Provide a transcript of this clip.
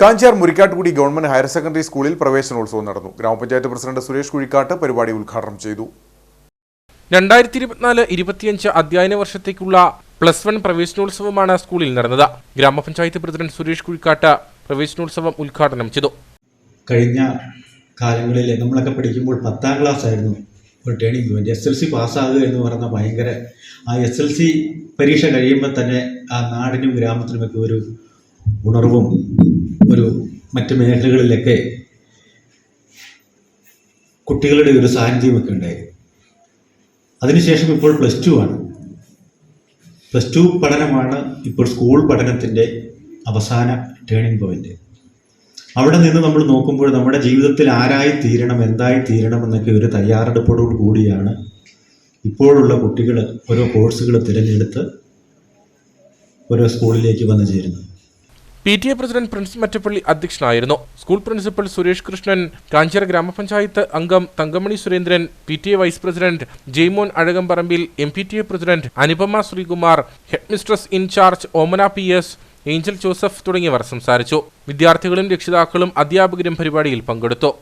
Kanjar Murikkattukudy government higher secondary സ്കൂളിൽ പ്രവേശനോത്സവം നടന്നു. ഗ്രാമപഞ്ചായത്ത് പ്രസിഡന്റ് സുരേഷ് കുഴിക്കാട്ട് പരിപാടി ഉദ്ഘാടനം ചെയ്തു. രണ്ടായിരത്തി ഇരുപത്തിനാല് ഇരുപത്തിയഞ്ച് അധ്യയന വർഷത്തേക്കുള്ള പ്ലസ് വൺ പ്രവേശനോത്സവമാണ് സ്കൂളിൽ നടന്നത്. ഗ്രാമപഞ്ചായത്ത് പ്രസിഡന്റ് സുരേഷ് കുഴിക്കാട്ട് പ്രവേശനോത്സവം ഉദ്ഘാടനം ചെയ്തു. കഴിഞ്ഞ കാലങ്ങളിൽ നമ്മളൊക്കെ പഠിക്കുമ്പോൾ പത്താം ക്ലാസ് ആയിരുന്നു ഒരു turning point S L C പാസ്സാകുക എന്ന് പറഞ്ഞ ഭയങ്കര ആ എസ് എൽ സി പരീക്ഷ കഴിയുമ്പോൾ തന്നെ ആ നാടിനും ഗ്രാമത്തിനുമൊക്കെ ഒരു ഉണർവും ഒരു മറ്റ് മേഖലകളിലൊക്കെ കുട്ടികളുടെ ഒരു സാന്നിധ്യമൊക്കെ ഉണ്ടായിരുന്നു. അതിനുശേഷം ഇപ്പോൾ പ്ലസ് ടു ആണ്. പ്ലസ് ടു പഠനമാണ് ഇപ്പോൾ സ്കൂൾ പഠനത്തിന്റെ അവസാന ടേണിംഗ് പോയിന്റ് അവിടെ നിന്ന് നമ്മൾ നോക്കുമ്പോൾ നമ്മുടെ ജീവിതത്തിൽ ആരായി തീരണം എന്തായി തീരണം എന്നൊക്കെ ഒരു തയ്യാറെടുപ്പോടു കൂടിയാണ് ഇപ്പോഴുള്ള കുട്ടികൾ ഓരോ കോഴ്സുകൾ തിരഞ്ഞെടുത്ത് ഓരോ സ്കൂളിലേക്ക് വന്നു ചേരുന്നത്. P T A president Prince Mattappally അധ്യക്ഷനായിരുന്നു. സ്കൂൾ പ്രിൻസിപ്പൽ സുരേഷ് കൃഷ്ണൻ കാഞ്ചിറ ഗ്രാമപഞ്ചായത്ത് അംഗം Thankamani Surendran P T A vice president Jaimon Azhakamparambil M P T A president Anupama Sreekumar headmistress in charge Omana P S Angel Joseph തുടങ്ങിയവർ സംസാരിച്ചു. വിദ്യാർത്ഥികളും രക്ഷിതാക്കളും അധ്യാപകരും പരിപാടിയിൽ പങ്കെടുത്തു.